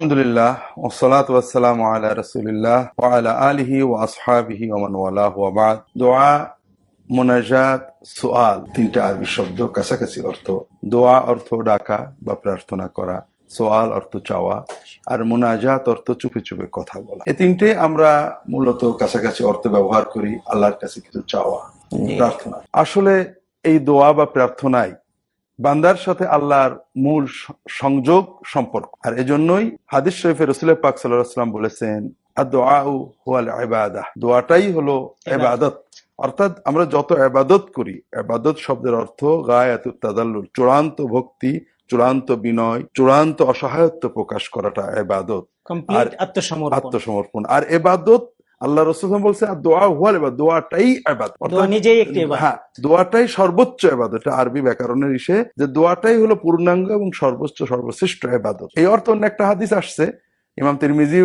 আলহামদুলিল্লাহ ওসলাত ওয়াসালাম আলা রসুলিল্লাহ ওয়ালা আলিহি ওয়া আসহাবিহি ওমান ওয়ালাহ ওয়া দোয়া মোনাজাত সোয়াল তিনটা আরবি শব্দ কাছাকাছি অর্থ। দোয়া অর্থ ডাকা বা প্রার্থনা করা সোয়াল অর্থ চাওয়া আর মোনাজাত অর্থ চুপে চুপে কথা বলা। এই তিনটে আমরা মূলত কাছাকাছি অর্থ ব্যবহার করি আল্লাহর কাছে কিছু চাওয়া প্রার্থনা। আসলে এই দোয়া বা প্রার্থনায় বান্দার সাথে আল্লাহর মূল সংযোগ সম্পর্ক। আর এজন্যই হাদিস শরীফে রসুল পাক সাল্লাম বলেছেন দোয়াটাই হলো এবাদত অর্থাৎ আমরা যত এবাদত করি এবাদত শব্দের অর্থ গায়াত তাদাল্লুল চূড়ান্ত ভক্তি চূড়ান্ত বিনয় চূড়ান্ত অসহায়ত্ব প্রকাশ করাটা এবাদত আর আত্মসমর্পণ। আর এবাদত আল্লাহ রসুল বলছে আর দোয়া হুয়াল এবার দোয়াটাই অর্থাৎ নিজেই একটি হ্যাঁ দোয়াটাই সর্বোচ্চ এবাদত এটা আরবি ব্যাকরণের ইসে যে দোয়াটাই হলো পূর্ণাঙ্গ এবং সর্বোচ্চ সর্বশ্রেষ্ঠ এবাদত এই অর্থ অন্য একটা হাদিস আসছে ইমাম তিরমিজি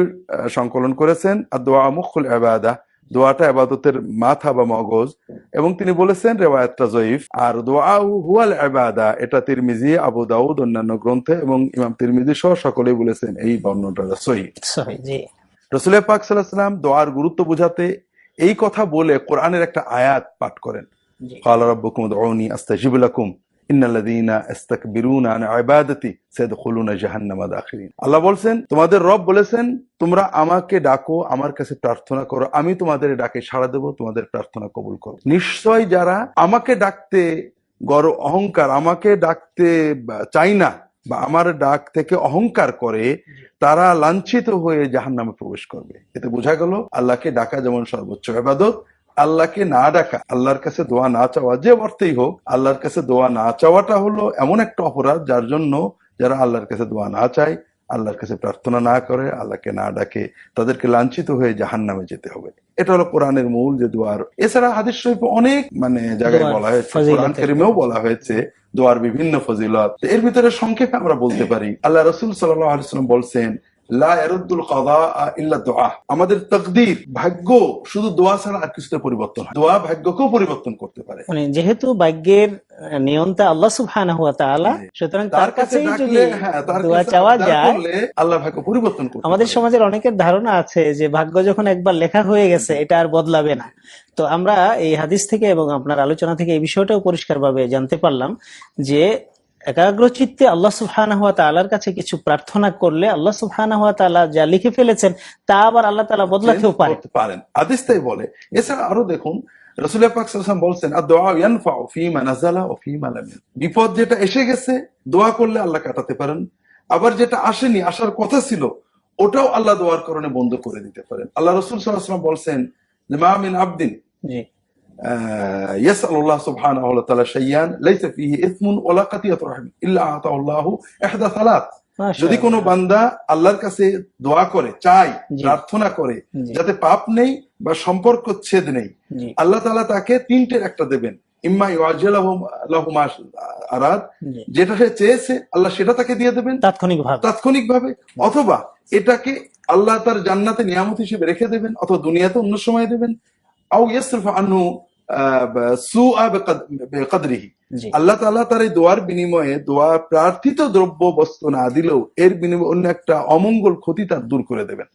সংকলন করেছেন আর দোয়া মুখুল এবাদা দোয়াটা এবাদতের মাথা বা মগজ। এবং তিনি বলেছেন রেওয়ায়াতটা জয়ীফ। আর দোয়া হুয়াল এবাদা এটা তিরমিজি আবু দাউদ অন্যান্য গ্রন্থে এবং ইমাম তিরমিজি সহ সকলেই বলেছেন এই বর্ণটা সহি। সহি, জি। রসুল পাক সাল্লাম দোয়ার গুরুত্ব বোঝাতে এই কথা বলে কোরআনের একটা আয়াত পাঠ করেন জি قال ربكم ادعوني استجب لكم ان الذين يستكبرون عن عبادتي سيدخلون جهنم داخلين আল্লাহ বলছেন তোমাদের রব বলেছেন তোমরা আমাকে ডাকো আমার কাছে প্রার্থনা করো আমি তোমাদের ডাকে সাড়া দেব তোমাদের প্রার্থনা কবুল করো নিশ্চয় যারা আমাকে ডাকতে গর্ব অহংকার আমাকে ডাকতে বা, চাই না বা আমার ডাক থেকে অহংকার করে তারা লাঞ্ছিত হয়ে জাহান নামে প্রবেশ করবে। এতে বোঝা গেল আল্লাহকে ডাকা যেমন সর্বোচ্চ এবাদত আল্লাহকে না ডাকা আল্লাহর কাছে দোয়া না চাওয়া যে অর্থেই হোক আল্লাহর কাছে দোয়া না চাওয়াটা হলো এমন একটা অপরাধ যার জন্য যারা আল্লাহর কাছে দোয়া না চায় আল্লাহর কাছে প্রার্থনা না করে আল্লাহকে না ডাকে তাদেরকে লাঞ্ছিত হয়ে জাহান নামে যেতে হবে। এটা হলো কোরআনের মূল যে দোয়ার। এছাড়া হাদিস শরীফে অনেক মানে জায়গায় বলা হয়েছে কোরআন কারিমেও বলা হয়েছে দোয়ার বিভিন্ন ফজিলত। এর ভিতরে সংক্ষেপে আমরা বলতে পারি আল্লাহ রসুল সাল্লাম বলছেন লা কাদা ইল্লা দোয়া। আমাদের তকদির ভাগ্য শুধু দোয়া ছাড়া আর কিছুতে পরিবর্তন হয়। দোয়া ভাগ্যকেও পরিবর্তন করতে পারে। মানে যেহেতু ভাগ্যের নিয়ন্তা আল্লাহ সুবহানাহু ওয়া তাআলা সুতরাং তার কাছেই যদি হ্যাঁ দোয়া চাওয়া যায় আল্লাহ ভাগ্য পরিবর্তন করতে আমাদের সমাজের অনেকের ধারণা আছে যে ভাগ্য যখন একবার লেখা হয়ে গেছে এটা আর বদলাবে না। তো আমরা এই হাদিস থেকে এবং আপনার আলোচনা থেকে এই বিষয়টাও পরিষ্কারভাবে জানতে পারলাম যে একাগ্র চিত্তে আল্লাহ সুবহানাহু ওয়া তাআলার কাছে কিছু প্রার্থনা করলে আল্লাহ সুবহানাহু ওয়া তাআলা যা লিখে ফেলেছেন তা আবার আল্লাহ তাআলা বদলাতেও পারে পারেন। আদেশ তাই বলে। এছাড়া আরও দেখুন রসুল বলছেন আর দোয়া ফীমা লাম বিপদ যেটা এসে গেছে দোয়া করলে আল্লাহ কাটাতে পারেন। আবার যেটা আসেনি আসার কথা ছিল ওটাও আল্লাহ দোয়ার কারণে বন্ধ করে দিতে পারেন। আল্লাহ রসুল ওয়াসাল্লাম বলছেন যে মা মিন আবদিন। يسأل الله سبحانه وتعالى شيئا ليس فيه إثم ولا قطيعة رحم إلا أعطاه الله إحدى ثلاث যদি কোনো মাশাআল্লাহ। বান্দা আল্লাহর কাছে দোয়া করে চায় জি। প্রার্থনা করে জি। যাতে পাপ নেই বা সম্পর্ক ছেদ নেই জি আল্লাহ তাআলা তাকে তিনটের একটা দেবেন ইম্মা ইউআজিলাহু লাহু মা আরাদ জি যেটা সে চেয়েছে আল্লাহ সেটা তাকে দিয়ে দেবেন তাৎক্ষণিকভাবে তাৎক্ষণিকভাবে অথবা এটাকে আল্লাহ তার জান্নাতে নিয়ামত হিসেবে রেখে দেবেন অথবা দুনিয়াতে অন্য সময় দেবেন আও ইয়াসরিফ আনহু সুআ বিকদরিহি জি. আল্লাহ তাআলা তার এই দোয়ার বিনিময়ে দোয়া প্রার্থিত দ্রব্য বস্তু না দিলেও এর বিনিময়ে অন্য একটা অমঙ্গল ক্ষতি তার দূর করে দেবেন।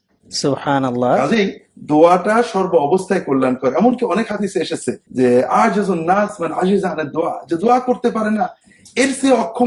কাজেই দোয়াটা সর্ব অবস্থায় কল্যাণ করে এমনকি অনেক হাদিসে এসেছে যে আজ নাস মানে আজিজ দোয়া। যে দোয়া করতে পারে না এর সে অক্ষম